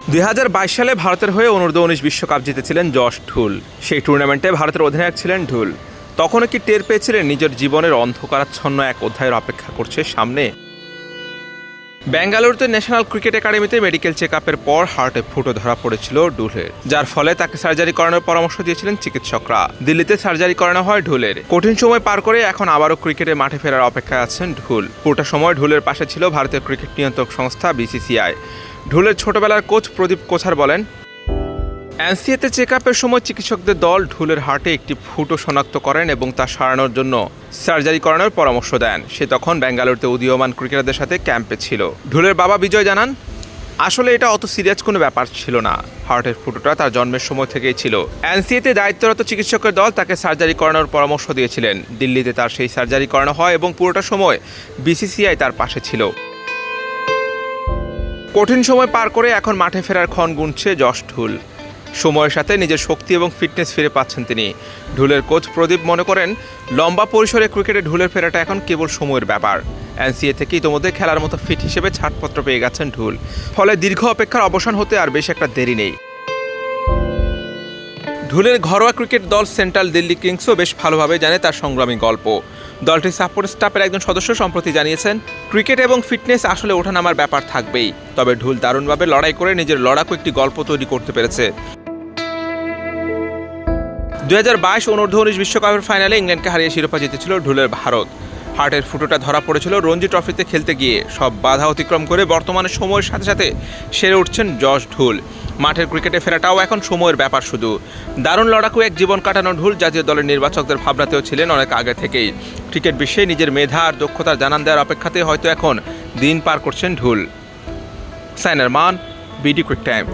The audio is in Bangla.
দুই হাজার বাইশ সালে ভারতের হয়ে অনূর্ধ্ব উনিশ বিশ্বকাপ জিতেছিলেন যশ ঢুল। সেই টুর্নামেন্টে ভারতের অধিনায়ক ছিলেন ঢুল। তখনও কি টের পেয়েছিলেন নিজের জীবনের অন্ধকারাচ্ছন্ন এক অধ্যায়ের অপেক্ষা করছে সামনে? বেঙ্গালুরুতে ন্যাশনাল ক্রিকেট একাডেমিতে মেডিকেল চেক আপের পর হার্টে ফুটো ধরা পড়েছিল ঢুলের। যার ফলে তাকে সার্জারি করানোর পরামর্শ দিয়েছিলেন চিকিৎসকরা। দিল্লিতে সার্জারি করানো হয় ঢুলের। কঠিন সময় পার করে এখন আবারও ক্রিকেটে মাঠে ফেরার অপেক্ষায় আছেন ঢুল। পুরোটা সময় ঢুলের পাশে ছিল ভারতীয় ক্রিকেট নিয়ন্ত্রক সংস্থা বিসিসিআই। ঢুলের ছোটবেলার কোচ প্রদীপ কোছার বলেন, এনসিএতে চেক আপের সময় চিকিৎসকদের দল ঢুলের হার্টে একটি ফুটো শনাক্ত করেন এবং তা সারানোর জন্য সার্জারি করানোর পরামর্শ দেন। সে তখন বেঙ্গালুরুতে উদীয়মান ক্রিকেটারদের সাথে ক্যাম্পে ছিল। ঢুলের বাবা বিজয় জানান, আসলে এটা অত সিরিয়াস কোনো ব্যাপার ছিল না। হার্টের ফুটোটা তার জন্মের সময় থেকেই ছিল। এনসিএতে দায়িত্বরত চিকিৎসকের দল তাকে সার্জারি করানোর পরামর্শ দিয়েছিলেন। দিল্লিতে তার সেই সার্জারি করানো হয় এবং পুরোটা সময় বিসিসিআই তার পাশে ছিল। কঠিন সময় পার করে এখন মাঠে ফেরার ক্ষণ গুনছে যশ ঢুল। সময়ের সাথে নিজের শক্তি এবং ফিটনেস ফিরে পাচ্ছেন তিনি। ঢুলের কোচ প্রদীপ মনে করেন, লম্বা পরিসরে ক্রিকেটে ঢুলের ফেরাটা এখন কেবল সময়ের ব্যাপার। এনসিএ থেকে ইতোমধ্যে খেলার মতো ফিট হিসেবে ছাড়পত্র পেয়ে গেছেন ঢুল। ফলে দীর্ঘ অপেক্ষার অবসান হতে আর বেশ একটা দেরি নেই। ঢুলের ঘরোয়া ক্রিকেট দল সেন্ট্রাল দিল্লি কিংসও বেশ ভালোভাবে জানে তার সংগ্রামী গল্প। দলটির সাপোর্ট স্টাফের একজন সদস্য সম্প্রতি জানিয়েছেন, ক্রিকেট এবং ফিটনেস আসলে ওঠানামার ব্যাপার থাকবেই, তবে ঢুল দারুণভাবে লড়াই করে নিজের লড়াকু একটি গল্প তৈরি করতে পেরেছে। দু হাজার বাইশ অনূর্ধ্ব উনিশ বিশ্বকাপের ফাইনালে ইংল্যান্ডকে হারিয়ে শিরোপা জিতেছিল ঢুলের ভারত। হার্টের ফুটোটা ধরা পড়েছিল রঞ্জি ট্রফিতে খেলতে গিয়ে। সব বাধা অতিক্রম করে বর্তমানে সময়ের সাথে সাথে সেরে উঠছেন যশ ঢুল। মাঠের ক্রিকেটে ফেরাটাও এখন সময়ের ব্যাপার শুধু। দারুণ লড়াকু এক জীবন কাটানো ঢুল জাতীয় দলের নির্বাচকদের ভাবনাতেও ছিলেন অনেক আগে থেকেই। ক্রিকেট বিশ্বে নিজের মেধা আর দক্ষতার জানান দেওয়ার অপেক্ষাতে হয়তো এখন দিন পার করছেন ঢুল। সাইনার মান, বিডি কুইক টাইম।